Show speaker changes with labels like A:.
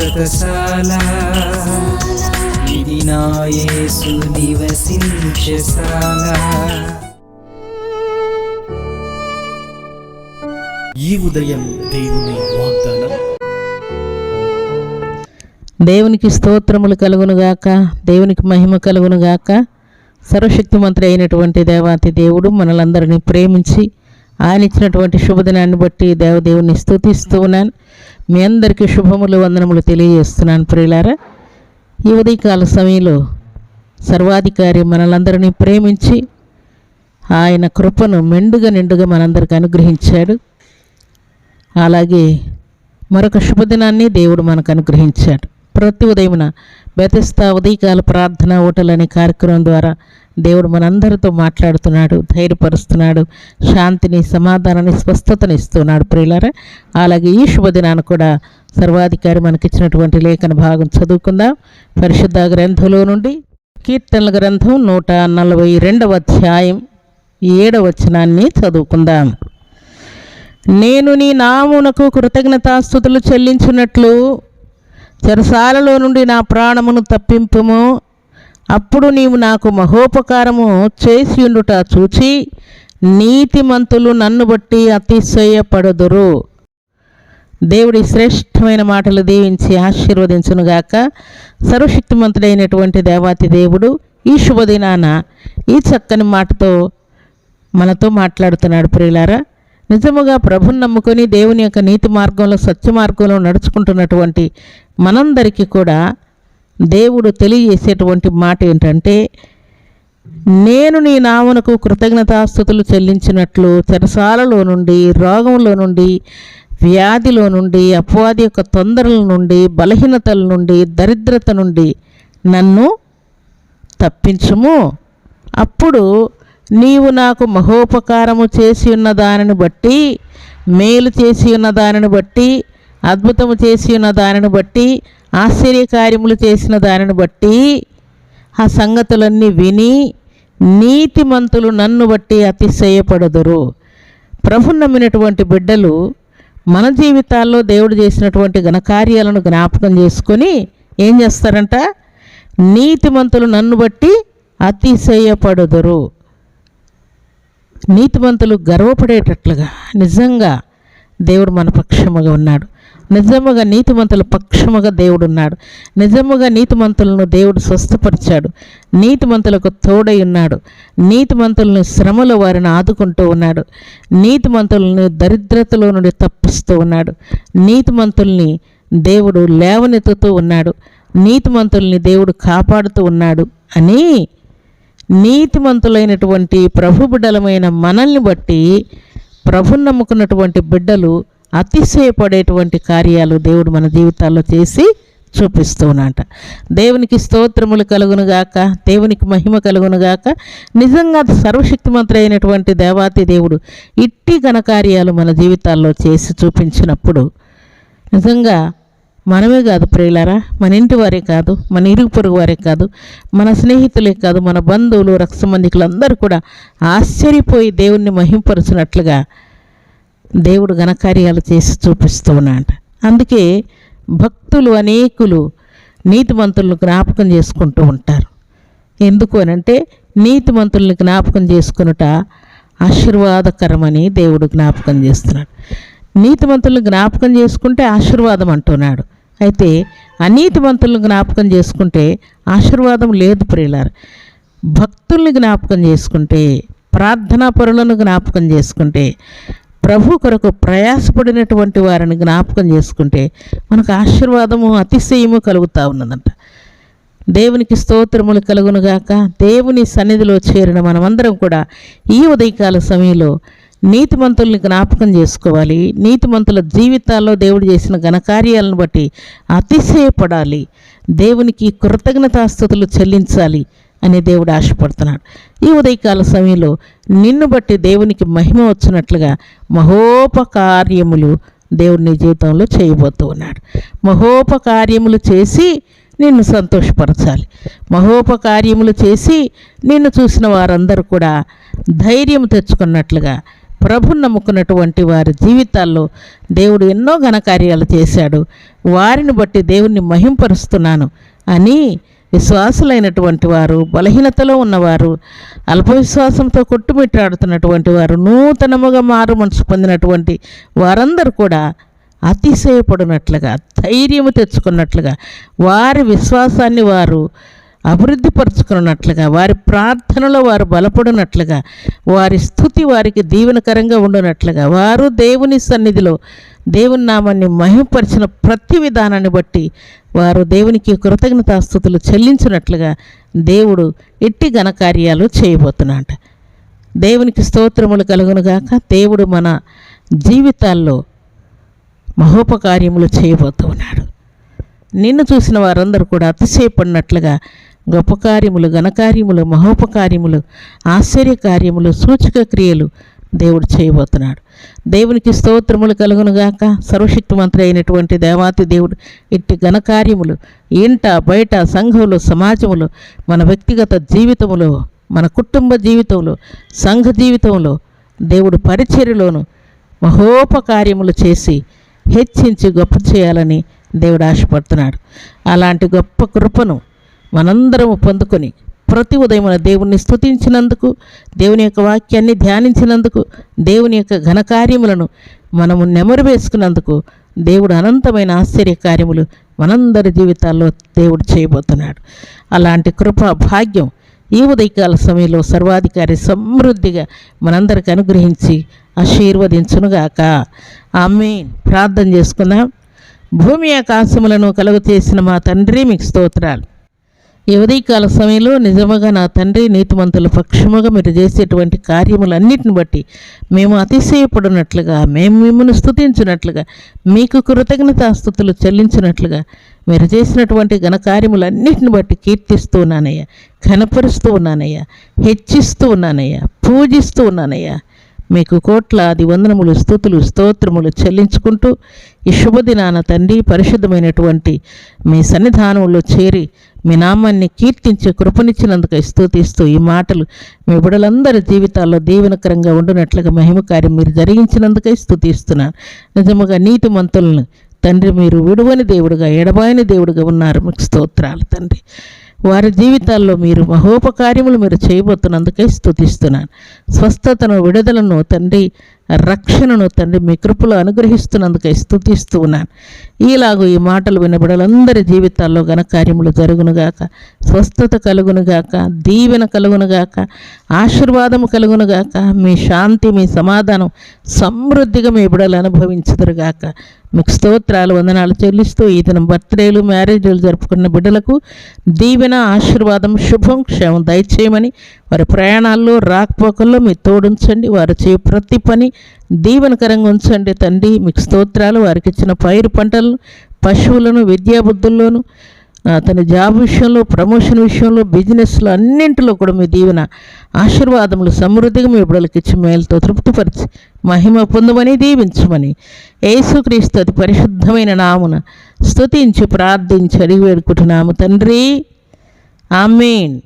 A: శాశ్వతశాల ఇది నా యేసు నివసించశాల
B: ఈ ఉదయం దేవుని వాగ్దానం.
C: దేవునికి స్తోత్రములు కలుగునుగాక దేవునికి మహిమ కలుగునుగాక సర్వశక్తిమంతుడు అయినటువంటి దేవాతి దేవుడు మనలందరినీ ప్రేమించి ఆయన ఇచ్చినటువంటి శుభదినాన్ని బట్టి దేవదేవుని స్థుతిస్తూ ఉన్నాను. మీ అందరికీ శుభములు వందనములు తెలియజేస్తున్నాను ప్రియులారా. ఈ ఉదయకాల సమయంలో సర్వాధికారి మనలందరినీ ప్రేమించి ఆయన కృపను మెండుగా నిండుగా మనందరికి అనుగ్రహించాడు. అలాగే మరొక శుభదినాన్ని దేవుడు మనకు అనుగ్రహించాడు. ప్రతి ఉదయమున బెతస్తా ఉదయకాల ప్రార్థన ఓటలు అనే కార్యక్రమం ద్వారా దేవుడు మనందరితో మాట్లాడుతున్నాడు ధైర్యపరుస్తున్నాడు శాంతిని సమాధానాన్ని స్వస్థతని ఇస్తున్నాడు ప్రియులారా. అలాగే ఈ శుభదినాన్ని కూడా సర్వాధికారి మనకిచ్చినటువంటి లేఖన భాగం చదువుకుందాం. పరిశుద్ధ గ్రంథంలో నుండి కీర్తనల గ్రంథం నూట నలభై రెండవ అధ్యాయం ఏడవ వచనాన్ని చదువుకుందాం. నేను నీ నామునకు కృతజ్ఞతాస్థుతులు చెల్లించినట్లు చెరసాలలో నుండి నా ప్రాణమును తప్పింపుము. అప్పుడు నీవు నాకు మహోపకారము చేసి ఉండుట చూచి నీతిమంతులు నన్ను బట్టి అతిశయపడుదురు. దేవుడి శ్రేష్టమైన మాటలు దీవించి ఆశీర్వదించునుగాక. సర్వశక్తిమంతుడైనటువంటి దేవాతి దేవుడు ఈ శుభదినాన ఈ చక్కని మాటతో మనతో మాట్లాడుతున్నాడు ప్రియులారా. నిజముగా ప్రభుని నమ్ముకొని దేవుని యొక్క నీతి మార్గంలో సత్య మార్గంలో నడుచుకుంటున్నటువంటి మనందరికీ కూడా దేవుడు తెలియజేసేటువంటి మాట ఏంటంటే నేను నీ నామనకు కృతజ్ఞతాస్థుతులు చెల్లించినట్లు చెరసాలలో నుండి రోగంలో నుండి వ్యాధిలో నుండి అపవాది యొక్క తొందరల నుండి బలహీనతల నుండి దరిద్రత నుండి నన్ను తప్పించుము. అప్పుడు నీవు నాకు మహోపకారము చేసి ఉన్న దానిని బట్టి మేలు చేసి ఉన్న దానిని బట్టి అద్భుతము చేసి ఉన్న దానిని బట్టి ఆశ్చర్యకార్యములు చేసిన దానిని బట్టి ఆ సంగతులన్నీ విని నీతిమంతులు నన్ను బట్టి అతిశయపడదురు. ప్రభున్నమ్మినటువంటి బిడ్డలు మన జీవితాల్లో దేవుడు చేసినటువంటి ఘనకార్యాలను జ్ఞాపకం చేసుకొని ఏం చేస్తారంట? నీతిమంతులు నన్ను బట్టి అతిశయపడుదురు. నీతిమంతులు గర్వపడేటట్లుగా నిజంగా దేవుడు మన పక్షముగా ఉన్నాడు. నిజముగా నీతిమంతుల పక్షముగా దేవుడు ఉన్నాడు. నిజముగా నీతిమంతులను దేవుడు స్వస్థపరిచాడు. నీతిమంతులకు తోడై ఉన్నాడు. నీతిమంతులను శ్రమల వారిని ఆదుకుంటూ ఉన్నాడు. నీతిమంతులను దరిద్రతలో నుండి తప్పిస్తూ ఉన్నాడు. నీతిమంతుల్ని దేవుడు లేవనెత్తుతూ ఉన్నాడు. నీతిమంతుల్ని దేవుడు కాపాడుతూ ఉన్నాడు అని నీతిమంతులైనటువంటి ప్రభు బిడ్డలమైన మనల్ని బట్టి ప్రభు నమ్ముకున్నటువంటి బిడ్డలు అతిశయపడేటువంటి కార్యాలు దేవుడు మన జీవితాల్లో చేసి చూపిస్తూ ఉన్నట దేవునికి స్తోత్రములు కలుగునుగాక దేవునికి మహిమ కలుగునుగాక నిజంగా సర్వశక్తిమంతుడు అయినటువంటి దేవాతి దేవుడు ఇట్టి ఘనకార్యాలు మన జీవితాల్లో చేసి చూపించినప్పుడు నిజంగా మనమే కాదు ప్రియులారా మన ఇంటి వారే కాదు మన ఇరుగు పొరుగు వారే కాదు మన స్నేహితులే కాదు మన బంధువులు రక్తసంబంధికులందరూ కూడా ఆశ్చర్యపోయి దేవుణ్ణి మహింపరుచినట్లుగా దేవుడు ఘనకార్యాలు చేసి చూపిస్తూ ఉన్నాడు అందుకే భక్తులు అనేకులు నీతిమంతులను జ్ఞాపకం చేసుకుంటూ ఉంటారు. ఎందుకు అనంటే నీతిమంతుల్ని జ్ఞాపకం చేసుకునుట ఆశీర్వాదకరమని దేవుడు జ్ఞాపకం చేస్తున్నాడు. నీతిమంతులను జ్ఞాపకం చేసుకుంటే ఆశీర్వాదం అంటున్నాడు. అయితే అనీతివంతులను జ్ఞాపకం చేసుకుంటే ఆశీర్వాదం లేదు ప్రియులారు. భక్తుల్ని జ్ఞాపకం చేసుకుంటే ప్రార్థనా పరులను జ్ఞాపకం చేసుకుంటే ప్రభు కొరకు ప్రయాసపడినటువంటి వారిని జ్ఞాపకం చేసుకుంటే మనకు ఆశీర్వాదము అతిశయము కలుగుతూ ఉన్నదంట. దేవునికి స్తోత్రములు కలుగునుగాక. దేవుని సన్నిధిలో చేరిన మనమందరం కూడా ఈ ఉదయకాల సమయంలో నీతిమంతుల్ని జ్ఞాపకం చేసుకోవాలి. నీతిమంతుల జీవితాల్లో దేవుడు చేసిన ఘనకార్యాలను బట్టి అతిశయపడాలి. దేవునికి కృతజ్ఞతాస్థుతులు చెల్లించాలి అని దేవుడు ఆశపడుతున్నాడు. ఈ ఉదయకాల సమయంలో నిన్ను బట్టి దేవునికి మహిమ వచ్చినట్లుగా మహోపకార్యములు దేవుడు నీ జీవితంలో చేయబోతూ ఉన్నాడు. మహోపకార్యములు చేసి నిన్ను సంతోషపరచాలి. మహోపకార్యములు చేసి నిన్ను చూసిన వారందరూ కూడా ధైర్యం తెచ్చుకున్నట్లుగా ప్రభు నమ్ముకున్నటువంటి వారి జీవితాల్లో దేవుడు ఎన్నో ఘనకార్యాలు చేశాడు. వారిని బట్టి దేవుణ్ణి మహింపరుస్తున్నాను అని విశ్వాసులైనటువంటి వారు బలహీనతలో ఉన్నవారు అల్ప విశ్వాసంతో కొట్టుమిట్టాడుతున్నటువంటి వారు నూతనముగా మారు మనసు పొందినటువంటి వారందరూ కూడా అతిశయపడినట్లుగా ధైర్యము తెచ్చుకున్నట్లుగా వారి విశ్వాసాన్ని వారు అభివృద్ధిపరచుకున్నట్లుగా వారి ప్రార్థనలో వారు బలపడినట్లుగా వారి స్థుతి వారికి దీవెనకరంగా ఉండునట్లుగా వారు దేవుని సన్నిధిలో దేవుని నామాన్ని మహిమపరిచిన ప్రతి విధానాన్ని బట్టి వారు దేవునికి కృతజ్ఞతాస్థుతులు చెల్లించినట్లుగా దేవుడు ఎట్టి ఘనకార్యాలు చేయబోతున్నాడు. దేవునికి స్తోత్రములు కలుగునుగాక దేవుడు మన జీవితాల్లో మహోపకార్యములు చేయబోతున్నాడు. నిన్ను చూసిన వారందరూ కూడా అతిశయపడినట్లుగా గొప్ప కార్యములు ఘనకార్యములు మహోపకార్యములు ఆశ్చర్యకార్యములు సూచక క్రియలు దేవుడు చేయబోతున్నాడు. దేవునికి స్తోత్రములు కలుగునుగాక సర్వశక్తిమంతుడు అయినటువంటి దేవాతి దేవుడు ఇట్టి ఘనకార్యములు ఇంట బయట సంఘములు సమాజములు మన వ్యక్తిగత జీవితములో మన కుటుంబ జీవితంలో సంఘ జీవితంలో దేవుడు పరిచర్యలోను మహోపకార్యములు చేసి హెచ్చించి గొప్ప చేయాలని దేవుడు ఆశపడుతున్నాడు. అలాంటి గొప్ప కృపను మనందరము పొందుకొని ప్రతి ఉదయమున దేవుణ్ణి స్తుతించినందుకు దేవుని యొక్క వాక్యాన్ని ధ్యానించినందుకు దేవుని యొక్క ఘనకార్యములను మనము నెమరు వేసుకున్నందుకు దేవుడు అనంతమైన ఆశ్చర్య కార్యములు మనందరి జీవితాల్లో దేవుడు చేయబోతున్నాడు. అలాంటి కృప భాగ్యం ఈ ఉదయకాల సమయంలో సర్వాధికారి సమృద్ధిగా మనందరికి అనుగ్రహించి ఆశీర్వదించునుగాక. ఆమె ప్రార్థన చేసుకుందాం. భూమి ఆకాశములను కలుగుచేసిన మా తండ్రి మీకు స్తోత్రాలు. ఈ ఉదయకాల సమయంలో నిజముగా నా తండ్రి నీతిమంతుల పక్షముగా మీరు చేసేటువంటి కార్యములన్నిటిని బట్టి మేము అతిశయపడినట్లుగా మేము మిమ్మల్ని స్తుతించినట్లుగా మీకు కృతజ్ఞతాస్థుతులు చెల్లించినట్లుగా మీరు చేసినటువంటి ఘనకార్యములన్నిటిని బట్టి కీర్తిస్తూ ఉన్నానయ్యా ఘనపరుస్తూ ఉన్నానయ్యా హెచ్చిస్తూ ఉన్నానయ్యా పూజిస్తూ ఉన్నానయ్యా మీకు కోట్లాది వందనములు స్థుతులు స్తోత్రములు చెల్లించుకుంటూ ఈ శుభదినాన తండ్రి పరిశుద్ధమైనటువంటి మీ సన్నిధానంలో చేరి మీ నామాన్ని కీర్తించే కృపనిచ్చినందుకు స్థుతిస్తూ ఈ మాటలు మీ బిడలందరి జీవితాల్లో దీవెనకరంగా ఉండునట్లుగా మహిమ కార్యం మీరు జరిగించినందుకై స్థుతిస్తున్నాను నిజముగా నీతి మంతులను తండ్రి మీరు విడువని దేవుడుగా ఎడబాయని దేవుడుగా ఉన్నారు. మీకు స్తోత్రాలు తండ్రి. వారి జీవితాల్లో మీరు మహోపకార్యములు మీరు చేయబోతున్నందుకే స్థుతిస్తున్నాను స్వస్థతను విడుదలను తండ్రి రక్షణను తండ్రి మీ కృపలో అనుగ్రహిస్తున్నందుకే స్థుతిస్తూ ఉన్నాను ఈలాగు ఈ మాటలు వినబడలందరి జీవితాల్లో ఘనకార్యములు జరుగునుగాక స్వస్థత కలుగునుగాక దీవెన కలుగునుగాక ఆశీర్వాదము కలుగునుగాక మీ శాంతి మీ సమాధానం సమృద్ధిగా మీ బిడలు అనుభవించుదురుగాక. మీకు స్తోత్రాలు వందనాలు చెల్లిస్తూ ఈ బర్త్డేలు మ్యారేజ్లు జరుపుకున్న బిడ్డలకు దీవెన ఆశీర్వాదం శుభం క్షేమం దయచేయమని వారి ప్రయాణాల్లో రాకపోకల్లో మీరు తోడుంచండి. వారు చే ప్రతి పని దీవెనకరంగా ఉంచండి. తండ్రి మీకు స్తోత్రాలు. వారికి ఇచ్చిన పైరు పంటలను పశువులను విద్యాబుద్ధుల్లోనూ తన జాబ్ విషయంలో ప్రమోషన్ విషయంలో బిజినెస్లో అన్నింటిలో కూడా మీ దీవెన ఆశీర్వాదములు సమృద్ధిగా మీ బిడ్డలకి ఇచ్చి మేలుతో తృప్తిపరిచి మహిమ పొందమని దీవించమని యేసుక్రీస్తు అతి పరిశుద్ధమైన నామున స్తుతించి ప్రార్థించి అడిగి వేడుకుంటున్నాము. తండ్రి ఆమెన్.